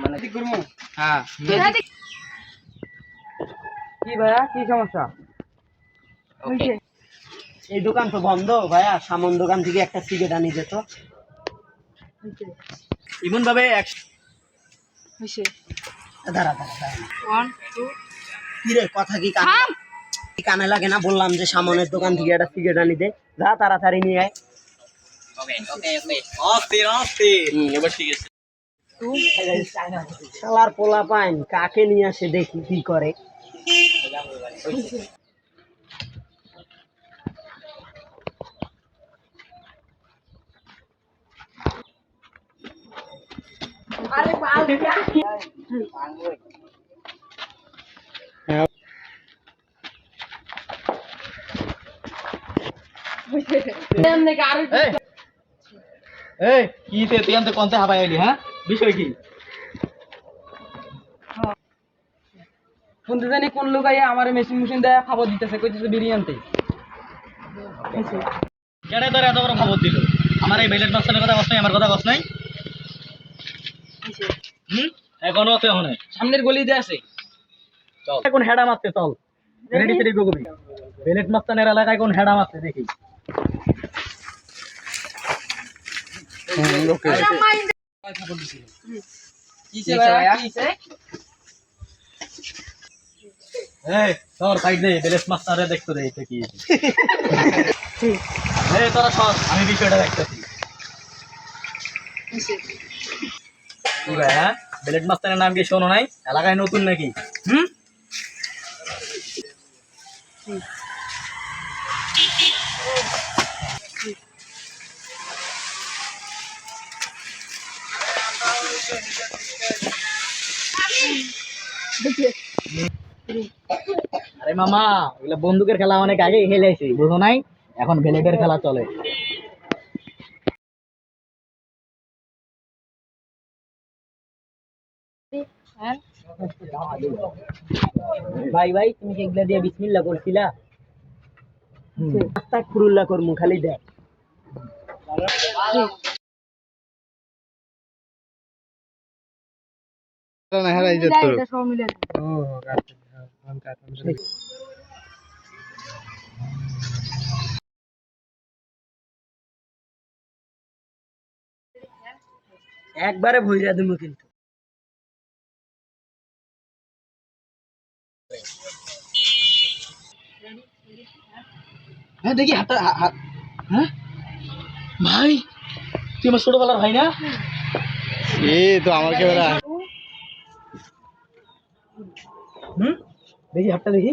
মানে হ্যাঁ কি সমস্যা এই দোকান তো বন্ধ ভাইয়া সামন দোকান থেকে একটা সিগারেট আনি যেত এমন ভাবে এক- দাঁড়া দাঁড়া দাঁড়া। ওয়ান টু কি রে কথা কি কানে কি কানে লাগে না? বললাম যে সামনের দোকান থেকে একটা সিগারেট আনি দে। যা তাড়াতাড়ি নিয়ে আয়। টু শালার পোলা পাইন কাকে নিয়ে আসে দেখি কি করে? এই কি তে তুই আনতে কোনতে হাবাই আইলি হ্যাঁ? বিষয় কি? শুনতে জানি কোন লোক আইয়া আমার মেশিন মেশিন দেয় খবর দিতেছে কইতেছে বিরিয়ানি আনতে। কেডে তোর এত বড় খবর দিল? আমার এই বেলেট মাস্টারের কথা কস নাই আমার কথা কস নাই? হুম? এখনও আছে ওখানে সামনের গলি দিয়ে আছে। চল। এখন হেডা মারতে চল। রেডি রেডি গোগবি বেলেট মাস্তানের এলাকায় কোন হেডা মারতে দেখি। কিসে ভাইয়া? কিসে? এই তোর সাইড দে বেলেট মাস্টারে দেখতে দে এটা কি? এই তোরা সর আমি বিষয়টা দেখতেছি। কি হ্যাঁ? মাস্টারের নাম কি শোনো নাই? এলাকায় নতুন নাকি? হুম? আরে মামা এগুলো বন্দুকের খেলা অনেক আগে খেলেছি বুঝো নাই? এখন বেলেটের খেলা চলে। ভাই ভাই তুমি কি এগুলা দিয়ে বিসমিল্লাহ করছিলা? রাস্তা খুরুল্লা করমু খালি দেখ। এটা সব মিলে একবারে ভইরা দিমু কিন্তু। হ্যাঁ দেখি হাতটা হা- হাত হ্যাঁ? ভাই তুই আমার ছোটবেলার ভাই না? এ তো আমার ক্যামেরা হুম? দেখি হাতটা দেখি।